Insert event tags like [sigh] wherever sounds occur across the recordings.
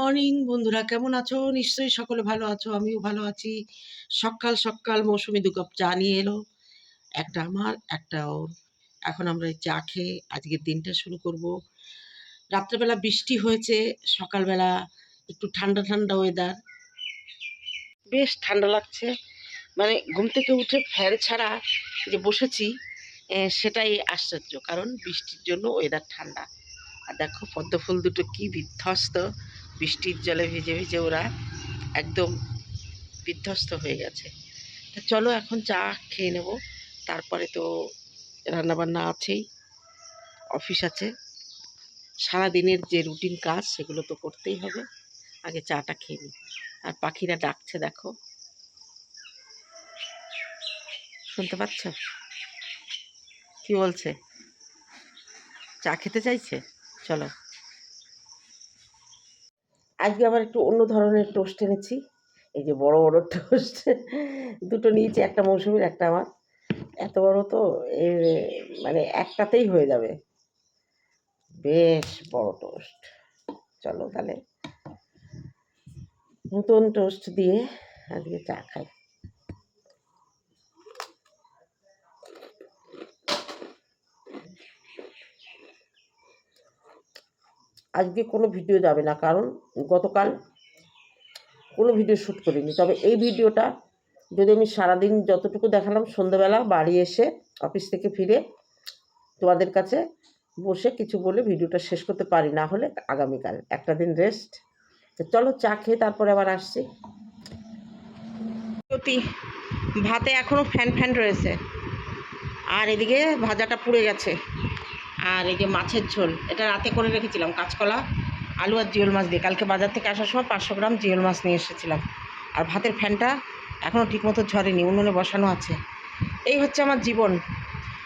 Morning বন্ধুরা, কেমন আছো? নিশ্চয়ই সকলে ভালো আছো, আমিও ভালো আছি। সকাল সকাল মৌসুমি দু কাপ চা নিয়ে এলো। একটা আমার, একটা ওর। এখন আমরা এই চা খেয়ে আজকের দিনটা শুরু করব। রাত্রেবেলা বৃষ্টি হয়েছে, সকালবেলা একটু ঠান্ডা ঠান্ডা ওয়েদার বেশ ঠান্ডা লাগছে। মানে ঘুম থেকে উঠে ফ্যান ছাড়া যে বসেছি সেটাই আশ্চর্য। কারণ বৃষ্টির জন্য ওয়েদার ঠান্ডা। আর দেখো পদ্ম ফুল দুটো কি বিধ্বস্ত। বৃষ্টির জলে ভিজে ভিজে ওরা একদম বিধ্বস্ত হয়ে গেছে। তা চলো এখন চা খেয়ে নেব। তারপরে তো রান্নাবান্না আছেই, অফিস আছে। সারা দিনের যে রুটিন কাজ সেগুলো তো করতেই হবে। আগে চাটা খেয়ে নিই। আর পাখিরা ডাকছে, দেখো। শুনতে পাচ্ছ? কি বলছে? চা খেতে চাইছে? চলো। আজকে আবার একটু অন্য ধরনের টোস্ট এনেছি। এই যে বড় বড় টোস্ট। দুটো নিয়েছি, একটা মৌসুমির, একটা আমার। এত বড় তো এ মানে একটাতেই হয়ে যাবে। বেশ বড় টোস্ট। চলো তাহলে নতুন টোস্ট দিয়ে আজকে চা খাই। আজকে কোনো ভিডিও যাবে না, কারণ গতকাল কোনো ভিডিও শ্যুট করিনি। তবে এই ভিডিওটা যদি আমি সারাদিন যতটুকু দেখালাম, সন্ধ্যেবেলা বাড়ি এসে অফিস থেকে ফিরে তোমাদের কাছে বসে কিছু বলে ভিডিওটা শেষ করতে পারি, না হলে আগামীকাল। একটা দিন রেস্ট তো চলো চা খেয়ে তারপরে আবার আসছি। সত্যি ভাতে এখনও ফ্যান ফ্যান রয়েছে। আর এদিকে ভাজাটা পুড়ে গেছে। আর এই যে মাছের ঝোল, এটা রাতে করে রেখেছিলাম, কাঁচকলা, আলু আর জিওল মাছ দিয়ে। কালকে বাজার থেকে আসার সময় পাঁচশো গ্রাম জিওল মাছ নিয়ে এসেছিলাম। আর ভাতের ফ্যানটা এখনও ঠিকমতো ঝরেনি, উনুনে বসানো আছে। এই হচ্ছে আমার জীবন।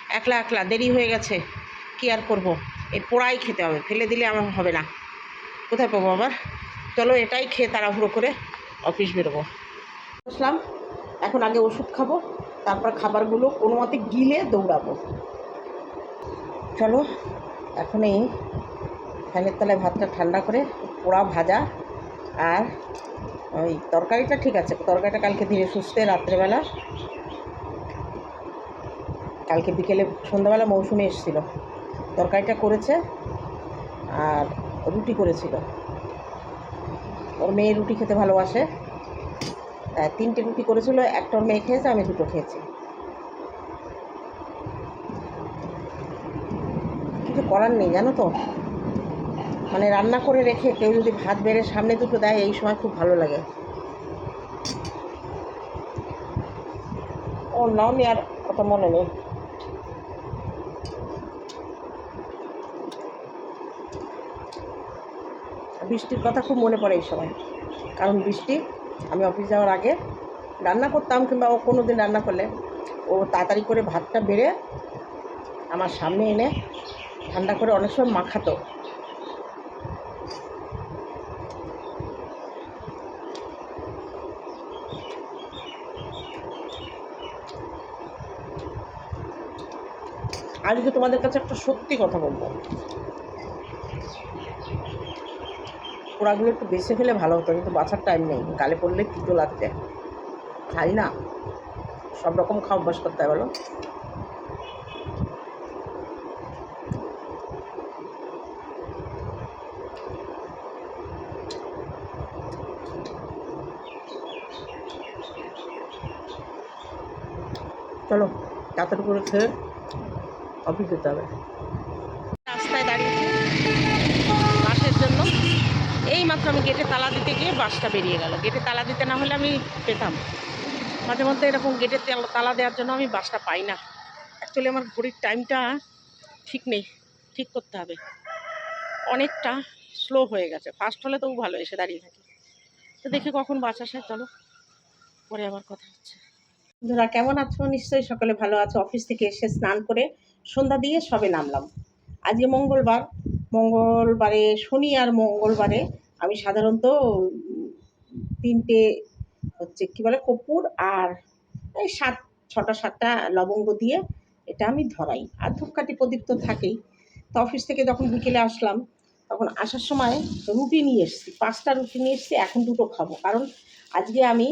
একলা একলা, দেরি হয়ে গেছে, কি আর করব? এর পোড়াই খেতে হবে, ফেলে দিলে আমার হবে না। কোথায় পাবো আবার? চলো এটাই খেয়ে তাড়াহুড়ো করে অফিস বেরোবো। বসলাম, এখন আগে ওষুধ খাব, তারপর খাবারগুলো কোনো মতে গিলে দৌড়াবো। চলো এখন এই ফ্যানের তলায় ভাতটা ঠান্ডা করে পোড়া ভাজা আর ওই তরকারিটা ঠিক আছে, তরকারিটা কালকে ধীরে সুস্থে রাত্রেবেলা। কালকে বিকেলে সন্ধ্যাবেলা মৌসুমে এসেছিল। তরকারিটা করেছে আর রুটি করেছিল। ওর মেয়ে রুটি খেতে ভালোবাসে। তিনটে রুটি করেছিল, একটা ওর মেয়ে খেয়েছে, আমি দুটো খেয়েছি কিছু করার নেই, জানো তো? মানে রান্না করে রেখে কেউ যদি ভাত বেড়ে সামনে দুটো দেয়, এই সময় খুব ভালো লাগে। ও, নাও নি আর অত মনে নেই। বৃষ্টির কথা খুব মনে পড়ে এই সময়। কারণ বৃষ্টি, আমি অফিস যাওয়ার আগে রান্না করতাম, কিংবা ও কোনো দিন রান্না করলে, ও তাড়াতাড়ি করে ভাতটা বেড়ে আমার সামনে এনে ঠান্ডা করে অনেক সময় মাখাতো। আজকে তোমাদের কাছে একটা সত্যি কথা বলব। পোড়াগুলো একটু বেছে ফেলে ভালো হতো, কিন্তু বাছার টাইম নেই। গালে পড়লে তিতো লাগছে খাই না, সব রকম খাওয়া অভ্যাস করতে হয় বলো। তাড়াতাড়ি করে খেয়ে যেতে হবে। রাস্তায় দাঁড়িয়ে বাসের জন্য এই মাত্র আমি গেটে তালা দিতে গিয়ে বাসটা বেরিয়ে গেল। গেটে তালা দিতে না হলে আমি পেতাম। মাঝে মধ্যে এরকম গেটে তালা দেওয়ার জন্য আমি বাসটা পাই না। অ্যাকচুয়ালি আমার ঘড়ির টাইমটা ঠিক নেই। ঠিক করতে হবে। অনেকটা স্লো হয়ে গেছে। ফার্স্ট হলে তবু ভালো, এসে দাঁড়িয়ে থাকি। তো দেখে কখন বাস আসে, চলো। পরে আবার কথা হচ্ছে। বন্ধুরা, কেমন আছো? নিশ্চয়ই সকলে ভালো আছো। অফিস থেকে এসে স্নান করে সন্ধ্যা দিয়ে সবে নামলাম। আজকে মঙ্গলবার। মঙ্গলবারে, শনি আর মঙ্গলবারে আমি সাধারণত তিনটে হচ্ছে কি বলে, কপুর আর এই সাত, ছটা, সাতটা লবঙ্গ দিয়ে এটা আমি ধরাই। আর ধূপকাঠি প্রদীপ তো থাকেই। তো অফিস থেকে যখন বিকেলে আসলাম, তখন আসার সময় রুটি নিয়ে এসেছি। পাঁচটা রুটি নিয়ে এসেছি, এখন দুটো খাব। কারণ আজকে আমি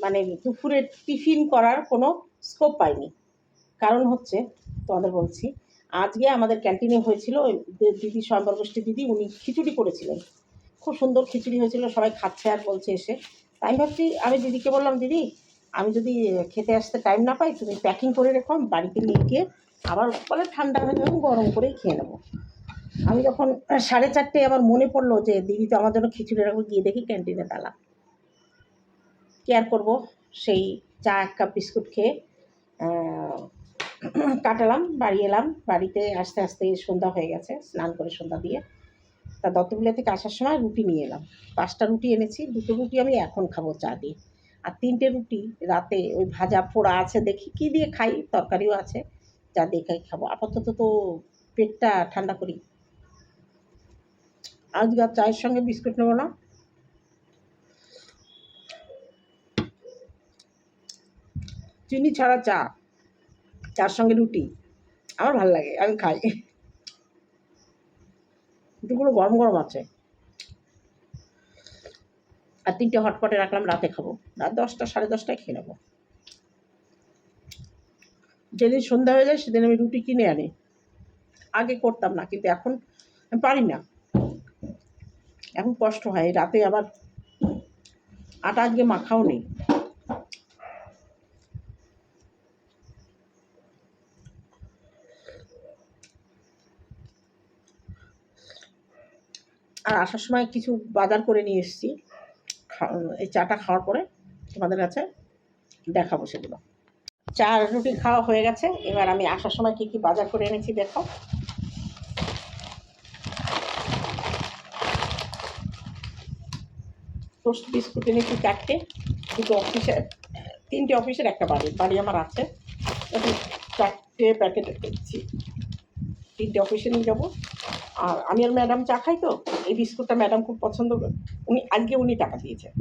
মানে দুপুরের টিফিন করার কোনো স্কোপ পাইনি। কারণ হচ্ছে, তোমাদের বলছি, আজকে আমাদের ক্যান্টিনে হয়েছিল ওই দিদি স্বয়ম্বর গোষ্ঠী দিদি, উনি খিচুড়ি করেছিলেন। খুব সুন্দর খিচুড়ি হয়েছিল, সবাই খাচ্ছে আর বলছে এসে। তাই ভাবছি, আমি দিদিকে বললাম, দিদি, আমি যদি খেতে আসতে টাইম না পাই, তুমি প্যাকিং করে রেখো বাড়িতে নিয়ে গিয়ে আবার বলে ঠান্ডা হয়ে যাবে, গরম করেই খেয়ে নেব। আমি যখন সাড়ে চারটে আমার মনে পড়ল যে, দিদি তো আমার জন্য খিচুড়ি রাখব, গিয়ে দেখি ক্যান্টিনে তালা কেয়ার করব। সেই চা এক কাপ বিস্কুট খেয়ে কাটালাম, বাড়ি এলাম। বাড়িতে আস্তে আস্তে সন্ধ্যা হয়ে গেছে, স্নান করে সন্ধ্যা দিয়ে। তা দত্তগুলা থেকে আসার সময় রুটি নিয়ে এলাম। পাঁচটা রুটি এনেছি, দুটো রুটি আমি এখন খাব চা দিয়ে। আর তিনটে রুটি রাতে ওই ভাজা পোড়া আছে দেখি, কী দিয়ে খাই, তরকারিও আছে, যা দিয়ে খাই খাব। আপাতত তো পেটটা ঠান্ডা করি। আজকে চায়ের সঙ্গে বিস্কুট নেব না। চিনি ছাড়া চা, চার সঙ্গে রুটি, আমার ভালো লাগে, আমি খাই। রুটিগুলো গরম গরম আছে। আর তিনটে হটপটে রাখলাম, রাতে খাব। রাত দশটা, সাড়ে দশটায় খেয়ে নেব। যেদিন সন্ধ্যা হয়ে যায়, সেদিন আমি রুটি কিনে আনি। আগে করতাম না, কিন্তু এখন আমি পারি না। এখন কষ্ট হয়, রাতে আবার আটা আজকে মাখাও নেই। আর আসার সময় কিছু বাজার করে নিয়ে এসেছি। এই চাটা খাওয়ার পরে তোমাদের কাছে দেখাবো সেগুলো। চা রুটি খাওয়া হয়ে গেছে। এবার আমি আসার সময় কী কী বাজার করে এনেছি দেখো টোস্ট বিস্কুট এনেছি চারটে। দুটো অফিসের তিনটে অফিসের একটা বাড়ি। বাড়ি আমার আছে। চারটে প্যাকেট এনেছি। তিনটে অফিসে নিয়ে যাব। আর আমি আর ম্যাডাম চা খাই তো এই বিস্কুটটা ম্যাডাম খুব পছন্দ করে উনি আজকে উনি টাকা দিয়েছে।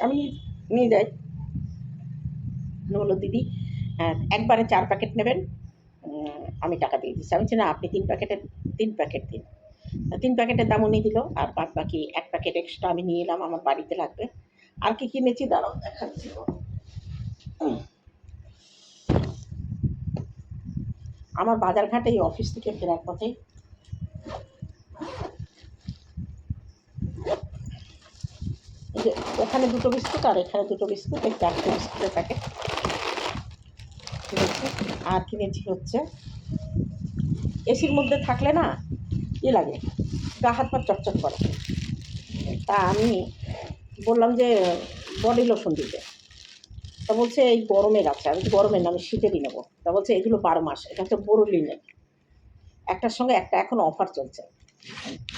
আমি নিয়ে- যাই। বলল দিদি একবারে চার প্যাকেট নেবেন। আমি টাকা দিয়ে দিচ্ছি। আমি বলছি, না আপনি তিন প্যাকেটের তিন প্যাকেট দিন। তিন প্যাকেটের দাম উনি দিল আর বাদ বাকি এক প্যাকেট এক্সট্রা আমি নিয়ে এলাম আমার বাড়িতে লাগবে। আর কি কিনেছি দাঁড়াও দেখাচ্ছি। আমার বাজারঘাটে এই অফিস থেকে ফেরার পথে এই যে ওখানে দুটো বিস্কুট আর এখানে দুটো বিস্কুট, এই চারটে বিস্কুটের প্যাকেট। কিনেছি আর কিনেছি হচ্ছে এসির মধ্যে থাকলে না ই লাগে, গা হাত পা চকচক করে। তা আমি বললাম যে, বডি লোশন দিতে। তা বলছে, এই গরমের আছে আমি গরমের না, আমি শীতেরই নেব। তা বলছে, এগুলো বারো মাস, এটা হচ্ছে বোরোলিনের। একটার সঙ্গে একটা এখন অফার চলছে।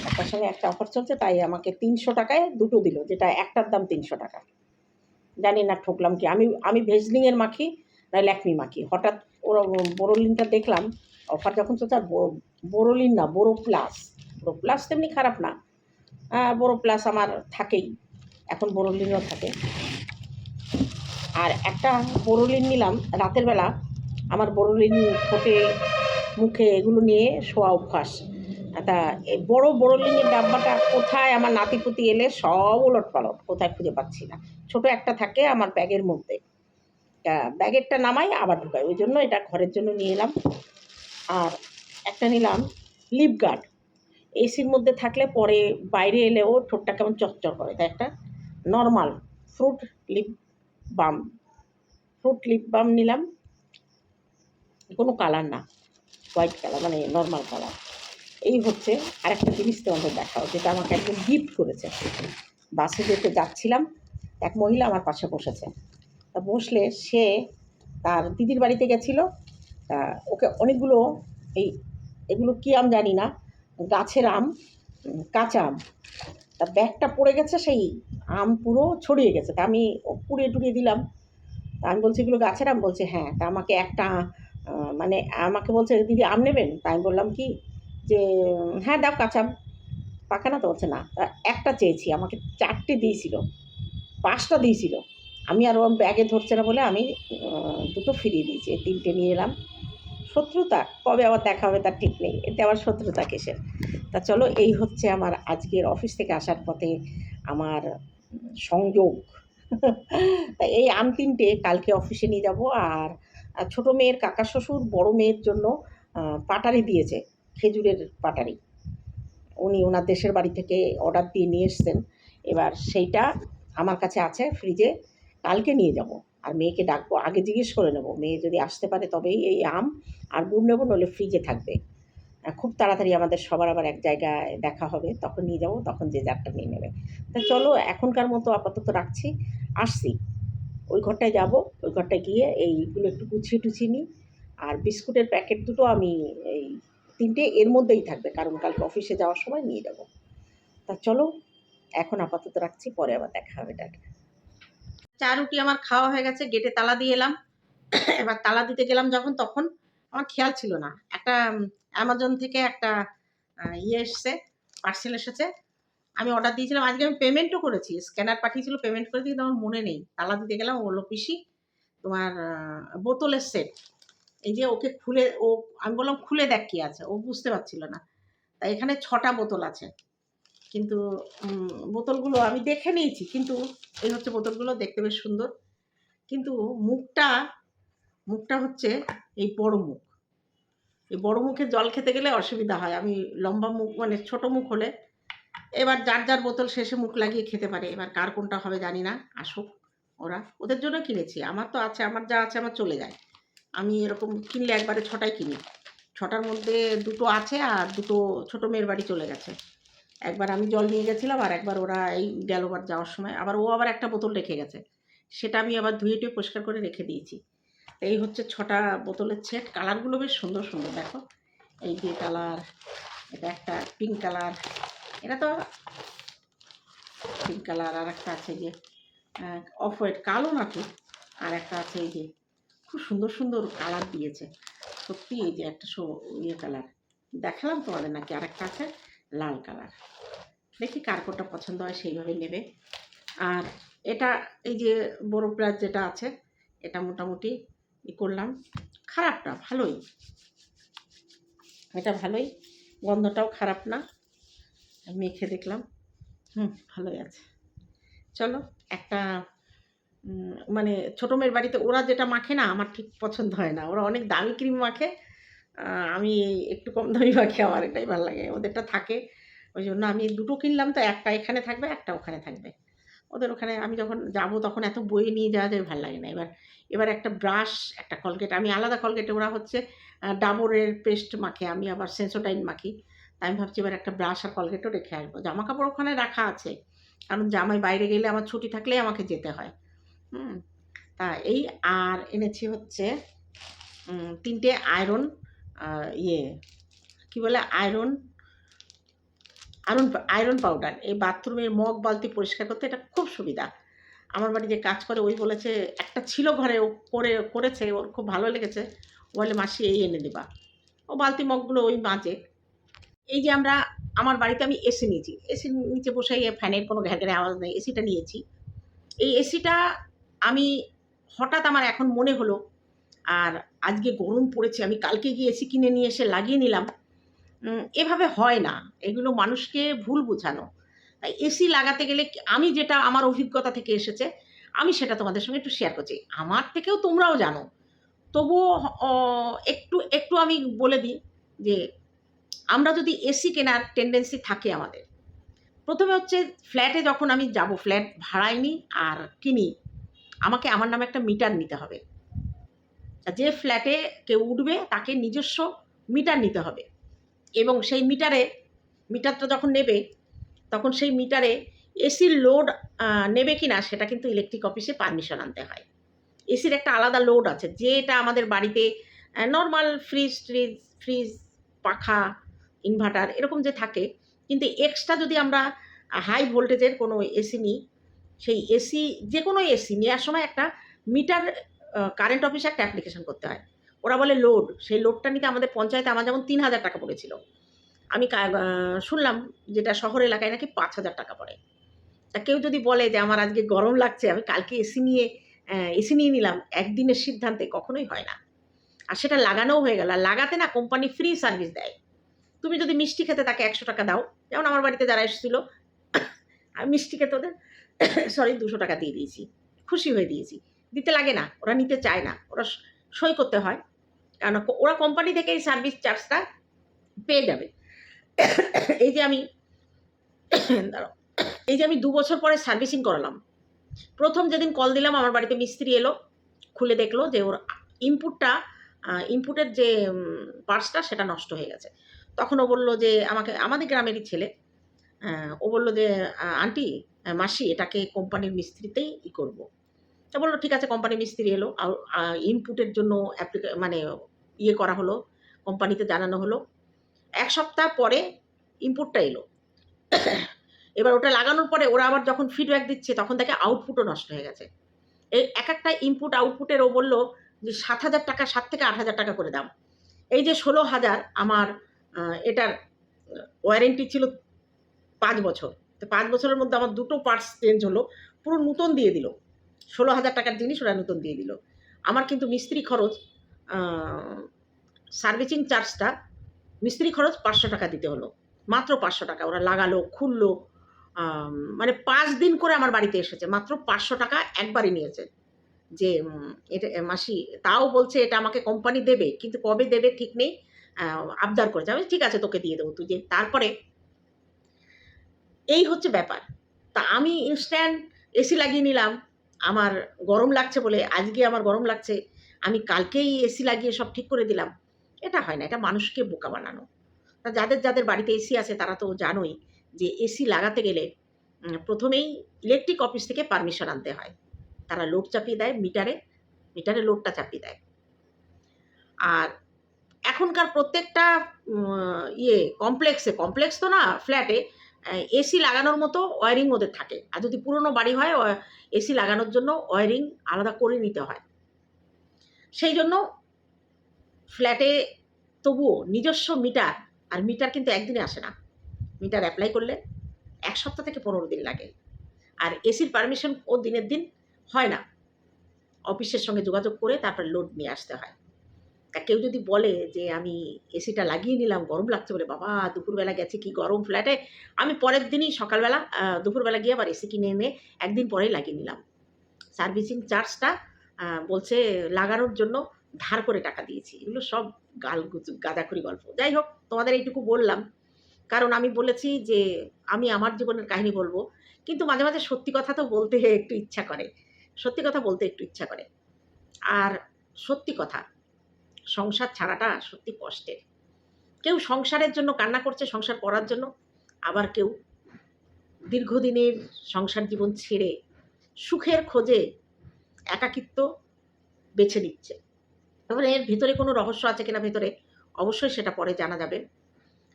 একটার সঙ্গে একটা অফার চলছে, তাই আমাকে তিনশো টাকায় দুটো দিল, যেটা একটার দাম তিনশো টাকা। জানি না ঠকলাম কি, আমি আমি ভেজলিংয়ের মাখি, না ল্যাকমি মাখি। হঠাৎ ওরা বোরোলিনটা দেখলাম, অফার যখন চলছে, আর বোরোলিন না বোরো প্লাস বোরো প্লাস তেমনি খারাপ না। বোরো প্লাস আমার থাকেই, এখন বোরোলিনও থাকে। আর একটা বোরোলিন নিলাম, রাতের বেলা। আমার বোরোলিন ঠোঁটে মুখে, এগুলো নিয়ে শোয়া অভ্যাস। তা এই বড় বোরোলিনের ডাব্বাটা কোথায়? আমার নাতিপুতি এলে সব ওলট পালট, কোথায় খুঁজে পাচ্ছি না। ছোট একটা থাকে আমার ব্যাগের মধ্যে। ব্যাগেরটা নামাই, আবার ঢুকাই। ওই জন্য এটা ঘরের জন্য নিয়ে এলাম। আর একটা নিলাম লিপ গার্ড। এসির মধ্যে থাকলে পরে বাইরে এলেও ঠোঁটটা কেমন চকচক করে। তাই একটা normal fruit lip balm, fruit lip balm নিলাম। কোনো কালার না। হোয়াইট কালার মানে নর্মাল কালার। এই হচ্ছে আরেকটা জিনিস তোমাদের দেখাও, যেটা আমাকে একজন গিফট করেছে। বাসে যেতে যাচ্ছিলাম, এক মহিলা আমার পাশে বসেছে। তা বসলে সে তার দিদির বাড়িতে গেছিল। তা ওকে অনেকগুলো এই, এগুলো কী আম জানি না, গাছের আম কাঁচা আম। তা ব্যাগটা পড়ে গেছে, সেই আম পুরো ছড়িয়ে গেছে। তা আমি পুড়িয়ে টুড়িয়ে দিলাম। তা আমি বলছি, এগুলো গাছের আম? বলছে হ্যাঁ। তা আমাকে একটা মানে আমাকে বলছে, দিদি, আম নেবেন? তা আমি বললাম, কি? যে হ্যাঁ দাও কাঁচা পাকা না তো, বলছে, না। একটা চেয়েছি, আমাকে চারটে দিয়েছিল, পাঁচটা দিয়েছিল। আমি আর ওর ব্যাগে ধরছে না বলে আমি দুটো ফিরিয়ে দিয়েছি তিনটে নিয়ে এলাম। শত্রুতা, কবে আবার দেখা হবে তার ঠিক নেই, এতে আবার শত্রুতা কিসের? তা চলো, এই হচ্ছে আমার আজকের অফিস থেকে আসার পথে আমার সংযোগ। তা এই আম তিনটে কালকে অফিসে নিয়ে যাব, আর ছোটো মেয়ের কাকা শ্বশুর, বড় মেয়ের জন্য পাটারি দিয়েছে। খেজুরের পাটারি। উনি ওনার দেশের বাড়ি থেকে অর্ডার দিয়ে নিয়ে এসছেন। এবার সেইটা আমার কাছে আছে ফ্রিজে কালকে নিয়ে যাব। আর মেয়েকে ডাকবো, আগে জিজ্ঞেস করে নেব। মেয়ে যদি আসতে পারে তবেই এই আম আর গুড় নেব, নইলে ফ্রিজে থাকবে। খুব তাড়াতাড়ি আমাদের সবার আবার এক জায়গায় দেখা হবে। তখন নিয়ে যাব, তখন যে যারটা নিয়ে নেবে। তা চলো, এখনকার মতো আপাতত রাখছি। আসছি। ওই ঘরটায় যাব। ওই ঘরটায় গিয়ে এইগুলো একটু গুছিয়ে টুছিয়ে নিই। আর বিস্কুটের প্যাকেট দুটো আমি এই তিনটে এর মধ্যেই থাকবে। কারণ কালকে অফিসে যাওয়ার সময় নিয়ে যাব তা চলো, এখন আপাতত রাখছি, পরে আবার দেখা হবে টাটা। চা রুটি আমার খাওয়া হয়ে গেছে গেটে তালা দিয়ে এলাম। এবার তালা দিতে গেলাম যখন, তখন আমার খেয়াল ছিল না। একটা অ্যামাজন থেকে একটা ইয়ে এসছে পার্সেল এসেছে। আমি অর্ডার দিয়েছিলাম, আজকে আমি পেমেন্টও করেছি। স্ক্যানার পাঠিয়েছিল পেমেন্ট করে দিয়ে আমার মনে নেই। তালা দিতে গেলাম, ও হলো পিসি, তোমার বোতলের সেট এই যে ওকে খুলে, ও, আমি বললাম খুলে দেখ কি আছে। ও বুঝতে পারছিল না। তাই এখানে ছটা বোতল আছে। কিন্তু বোতলগুলো আমি দেখে নিয়েছি, কিন্তু এই হচ্ছে বোতলগুলো দেখতে বেশ সুন্দর। কিন্তু মুখটা মুখটা হচ্ছে এই বড় মুখ। এই বড় মুখে জল খেতে গেলে অসুবিধা হয়। আমি লম্বা মুখ মানে ছোট মুখ হলে এবার যার যার বোতল শেষে মুখ লাগিয়ে খেতে পারে। এবার কার কোনটা হবে জানি না। আসুক ওরা। ওদের জন্য কিনেছি। আমার তো আছে, আমার যা আছে, আমার চলে যায়। আমি এরকম কিনলে একবারে ছটাই কিনি। ছটার মধ্যে দুটো আছে আর দুটো ছোটো মেয়ের বাড়ি চলে গেছে। একবার আমি জল নিয়ে গেছিলাম আর একবার ওরা এই গেলোবার যাওয়ার সময়। আবার ও আবার একটা বোতল রেখে গেছে। সেটা আমি আবার ধুয়ে টুয়ে পরিষ্কার করে রেখে দিয়েছি। এই হচ্ছে ছটা বোতলের সেট। কালারগুলো বেশ সুন্দর সুন্দর, দেখো। এই যে কালার, এটা একটা পিঙ্ক কালার। এটা তো পিঙ্ক কালার আর একটা আছে যে অফ হোয়াইট। কালো নাকি? আর একটা আছে এই যে খুব সুন্দর সুন্দর কালার দিয়েছে। সত্যি এই যে একটা শো ইয়ে কালার দেখালাম তোমাদের নাকি আর একটা আছে? লাল কালার দেখি কার কোনটা পছন্দ হয়, সেইভাবে নেবে। আর এটা এই যে বড় প্লাস যেটা আছে, এটা মোটামুটি ই করলাম। খারাপটা ভালোই। এটা ভালোই। গন্ধটাও খারাপ না। মেখে দেখলাম। হুম, ভালোই আছে। চলো, একটা মানে ছোটো মেয়ের বাড়িতে ওরা যেটা মাখে না, আমার ঠিক পছন্দ হয় না। ওরা অনেক দামি ক্রিম মাখে। আমি একটু কম দামি মাখি, আমার এটাই ভালো লাগে। ওদেরটা থাকে। ওই জন্য আমি দুটো কিনলাম তো, একটা এখানে থাকবে, একটা ওখানে থাকবে। ওদের ওখানে আমি যখন যাব তখন এত বয়ে নিয়ে যাওয়া যায়, ভালো লাগে না। এবার এবার একটা ব্রাশ, একটা কলগেট। আমি আলাদা কলগেটে, ওরা হচ্ছে ডাবরের পেস্ট মাখে, আমি আবার সেন্সোটাইন মাখি। তাই আমি ভাবছি এবার একটা ব্রাশ আর কলগেটও রেখে আসব। জামা কাপড় ওখানে রাখা আছে। কারণ জামাই বাইরে গেলে আমার ছুটি থাকলে আমাকে যেতে হয়। হুম, তা এই আর এনেছি হচ্ছে তিনটে আয়রন ইয়ে কি বলে আয়রন আয়রন আয়রন পাউডার এই বাথরুমের মগ বালতি পরিষ্কার করতে এটা খুব সুবিধা। আমার বাড়ি যে কাজ করে, ওই বলেছে, একটা ছিল ঘরে, ও করে, করেছে, ওর খুব ভালো লেগেছে বলে, মাসি, এই এনে দেবা। ও বালতি মগগুলো ওই মাঝে এই যে আমরা, আমার বাড়িতে আমি এসি নিয়েছি। এসি নিচে বসে ফ্যানের কোনো ঘ্যাঘেরে আওয়াজ নেই এসিটা নিয়েছি। এই এসিটা আমি হঠাৎ আমার এখন মনে হলো, আর আজকে গরম পড়েছে, আমি কালকে গিয়ে এসি কিনে নিয়ে এসে লাগিয়ে নিলাম। এভাবে হয় না। এগুলো মানুষকে ভুল বোঝানো। তাই এসি লাগাতে গেলে আমি যেটা আমার অভিজ্ঞতা থেকে এসেছে, আমি সেটা তোমাদের সঙ্গে একটু শেয়ার করছি। আমার থেকেও তোমরাও জানো। তবুও একটু একটু আমি বলে দিই যে, আমরা যদি এসি কেনার টেন্ডেন্সি থাকে আমাদের, প্রথমে হচ্ছে ফ্ল্যাটে যখন আমি যাব ফ্ল্যাট ভাড়ায় নিই আর কিনি আমাকে আমার নামে একটা মিটার নিতে হবে। যে ফ্ল্যাটে কেউ উঠবে, তাকে নিজস্ব মিটার নিতে হবে। এবং সেই মিটারে, মিটারটা যখন নেবে, তখন সেই মিটারে এসির লোড নেবে কি না সেটা কিন্তু ইলেকট্রিক অফিসে পারমিশন আনতে হয়। এসির একটা আলাদা লোড আছে, যেটা আমাদের বাড়িতে নর্মাল ফ্রিজ ট্রিজ ফ্রিজ পাখা ইনভার্টার এরকম যে থাকে। কিন্তু এক্সট্রা যদি আমরা হাই ভোল্টেজের কোনো এসি নিই সেই এসি যে কোনো এসি নেওয়ার সময় একটা মিটার কারেন্ট অফিসে একটা অ্যাপ্লিকেশন করতে হয়। ওরা বলে লোড সেই লোডটা নিতে আমাদের পঞ্চায়েতে আমার যেমন তিন হাজার টাকা পড়েছিল। আমি শুনলাম যেটা শহর এলাকায় নাকি পাঁচ হাজার টাকা পড়ে। তা কেউ যদি বলে যে আমার আজকে গরম লাগছে, আমি কালকে এসি নিয়ে এসি নিয়ে নিলাম, একদিনের সিদ্ধান্তে কখনোই হয় না। আর সেটা লাগানোও হয়ে গেল। লাগাতে না কোম্পানি ফ্রি সার্ভিস দেয়। তুমি যদি মিষ্টি খেতে তাকে একশো টাকা দাও, যেমন আমার বাড়িতে যারা এসেছিল, [coughs] আমি মিষ্টি খেতে ওদের [coughs] সরি দুশো টাকা দিয়ে দিয়েছি। খুশি হয়ে দিয়েছি। দিতে লাগে না, ওরা নিতে চায় না, ওরা সই করতে হয়। কারণ ওরা কোম্পানি থেকে এই সার্ভিস চার্জটা পেয়ে যাবে। [coughs] এই যে আমি [coughs] এই যে আমি দু বছর পরে সার্ভিসিং করালাম। প্রথম যেদিন কল দিলাম, আমার বাড়িতে মিস্ত্রি এলো, খুলে দেখল যে ওর ইনপুটটা ইনপুটের যে পার্টসটা সেটা নষ্ট হয়ে গেছে। তখন ও বলল যে, আমাকে, আমাদের গ্রামেরই ছেলে ও বলল যে আন্টি মাসি, এটাকে কোম্পানির মিস্ত্রিতেই ই করব। তা বলল, ঠিক আছে, কোম্পানির মিস্ত্রি এলো। আর ইনপুটের জন্য মানে ইয়ে করা হলো, কোম্পানিতে জানানো হলো। এক সপ্তাহ পরে ইনপুটটা এলো। এবার ওটা লাগানোর পরে ওরা আবার যখন ফিডব্যাক দিচ্ছে, তখন দেখে আউটপুটও নষ্ট হয়ে গেছে। এই এক একটা ইনপুট আউটপুটের ও বলল যে, সাত হাজার টাকা, সাত থেকে আট হাজার টাকা করে দাম এই যে, ষোলো হাজার আমার এটার ওয়ারেন্টি ছিল পাঁচ বছর। তো পাঁচ বছরের মধ্যে আমার দুটো পার্টস চেঞ্জ হলো, পুরো নতুন দিয়ে দিল। ষোলো হাজার টাকার জিনিস ওরা নতুন দিয়ে দিল। আমার কিন্তু মিস্ত্রি খরচ সার্ভিসিং চার্জটা মিস্ত্রি খরচ পাঁচশো টাকা দিতে হলো। মাত্র পাঁচশো টাকা। ওরা লাগালো, খুললো মানে পাঁচ দিন করে আমার বাড়িতে এসেছে। মাত্র পাঁচশো টাকা একবারই নিয়েছে। যে এটা, মাসি, তাও বলছে এটা আমাকে কোম্পানি দেবে, কিন্তু কবে দেবে ঠিক নেই আবদার করেছে। আমি ঠিক আছে, তোকে দিয়ে দেবো তুই যে। তারপরে এই হচ্ছে ব্যাপার। তা আমি ইনস্ট্যান্ট এসি লাগিয়ে নিলাম। আমার গরম লাগছে বলে আজকে আমার গরম লাগছে, আমি কালকেই এসি লাগিয়ে সব ঠিক করে দিলাম। এটা হয় না, এটা মানুষকে বোকা বানানো। তা যাদের যাদের বাড়িতে এসি আছে তারা তো জানোই যে এসি লাগাতে গেলে প্রথমেই ইলেকট্রিক অফিস থেকে পারমিশন আনতে হয়। তারা লোড চাপিয়ে দেয় মিটারে মিটারে লোডটা চাপিয়ে দেয়। আর এখনকার প্রত্যেকটা ইয়ে কমপ্লেক্সে কমপ্লেক্স তো না ফ্ল্যাটে এসি লাগানোর মতো ওয়ারিং ওদের থাকে। আর যদি পুরনো বাড়ি হয় এসি লাগানোর জন্য ওয়ারিং আলাদা করে নিতে হয়। সেই জন্য ফ্ল্যাটে তবুও নিজস্ব মিটার আর মিটার কিন্তু একদিনে আসে না। মিটার অ্যাপ্লাই করলে এক সপ্তাহ থেকে পনেরো দিন লাগে। আর এসির পারমিশন ও দিনের দিন হয় না। অফিসের সঙ্গে যোগাযোগ করে তারপর লোড নিয়ে আসতে হয়। তা কেউ যদি বলে যে, আমি এসিটা লাগিয়ে নিলাম, গরম লাগছে বলে, বাবা, দুপুরবেলা গেছে কি গরম ফ্ল্যাটে? আমি পরের দিনই সকালবেলা দুপুরবেলা গিয়ে আবার এসি কিনে এনে একদিন পরেই লাগিয়ে নিলাম। সার্ভিসিং চার্জটা বলছে লাগানোর জন্য ধার করে টাকা দিয়েছি। এগুলো সব গাল গাঁদাখুরি গল্প। যাই হোক, তোমাদের এইটুকু বললাম। কারণ আমি বলেছি যে, আমি আমার জীবনের কাহিনী বলব। কিন্তু মাঝে মাঝে সত্যি কথা তো বলতে একটু ইচ্ছা করে। সত্যি কথা বলতে একটু ইচ্ছা করে। আর সত্যি কথা সংসার ছাড়াটা সত্যি কষ্টের। কেউ সংসারের জন্য কান্না করছে, সংসার করার জন্য। আবার কেউ দীর্ঘদিনের সংসার জীবন ছেড়ে সুখের খোঁজে একাকিত্ব বেছে নিচ্ছে। এবার এর ভেতরে কোনো রহস্য আছে কিনা ভেতরে? অবশ্যই সেটা পরে জানা যাবে।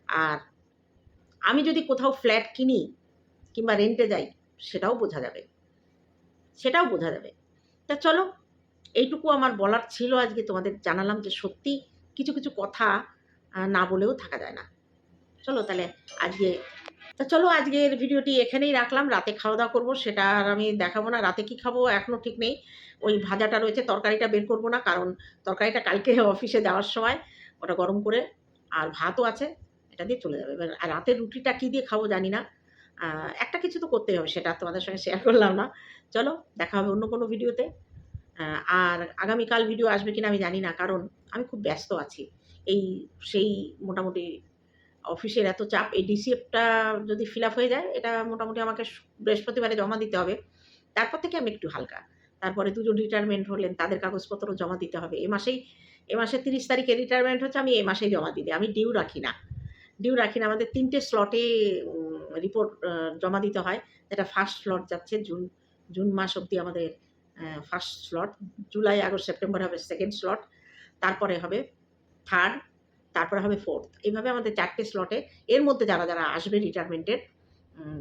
আর আমি যদি কোথাও ফ্ল্যাট কিনি কিংবা রেন্টে যাই, সেটাও বোঝা যাবে। সেটাও বোঝা যাবে। তা চলো এইটুকু আমার বলার ছিল আজকে, তোমাদের জানালাম যে সত্যি কিছু কিছু কথা না বলেও থাকা যায় না। চলো তাহলে আজকে, তা চলো আজকের ভিডিওটি এখানেই রাখলাম, রাতে খাওয়া দাওয়া করব, সেটা আর আমি দেখাবো না, রাতে কি খাব এখনও ঠিক নেই। ওই ভাজাটা রয়েছে, তরকারিটা বের করব না, কারণ তরকারিটা কালকে অফিসে যাওয়ার সময়, ওটা গরম করে, আর ভাতও আছে, এটা দিয়ে চলে যাবে। এবার আর রাতের রুটিটা কী দিয়ে খাব জানি না একটা কিছু তো করতেই হবে, সেটা তোমাদের সঙ্গে শেয়ার করলাম না। চলো, দেখা হবে অন্য কোনো ভিডিওতে। আর আগামীকাল ভিডিও আসবে কিনা আমি জানি না, কারণ আমি খুব ব্যস্ত আছি। এই সেই মোটামুটি অফিসের এত চাপ, এই ডিসিএফটা যদি ফিল আপ হয়ে যায়, এটা মোটামুটি আমাকে বৃহস্পতিবারে জমা দিতে হবে। তারপর থেকে আমি একটু হালকা। তারপরে দুজন রিটায়ারমেন্ট হলেন, তাদের কাগজপত্র জমা দিতে হবে। এ মাসেই, এ মাসের তিরিশ তারিখে রিটায়ারমেন্ট হচ্ছে, আমি এ মাসেই জমা দিই। আমি ডিউ রাখি না। ডিউ রাখি না আমাদের তিনটে স্লটে রিপোর্ট জমা দিতে হয়। যেটা ফার্স্ট স্লট যাচ্ছে, জুন জুন মাস অবধি আমাদের first slot July August September হবে সেকেন্ড স্লট তারপরে হবে থার্ড তারপরে হবে ফোর্থ এইভাবে আমাদের চারটে স্লটে এর মধ্যে যারা যারা আসবে রিটায়ারমেন্টের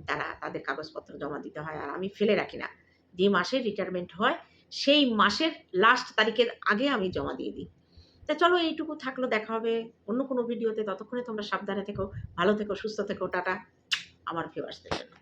তারা তাদের কাগজপত্র জমা দিতে হয়। আর আমি ফেলে রাখি না। যে মাসে রিটায়ারমেন্ট হয়, সেই মাসের লাস্ট তারিখের আগে আমি জমা দিয়ে দিই। তা চলো এইটুকু থাকল, দেখা হবে অন্য কোনো ভিডিওতে ততক্ষণে তোমরা সাবধানে থেকো, ভালো থেকো, সুস্থ থেকো, টাটা। আমার ভিউয়ার্সদের জন্য।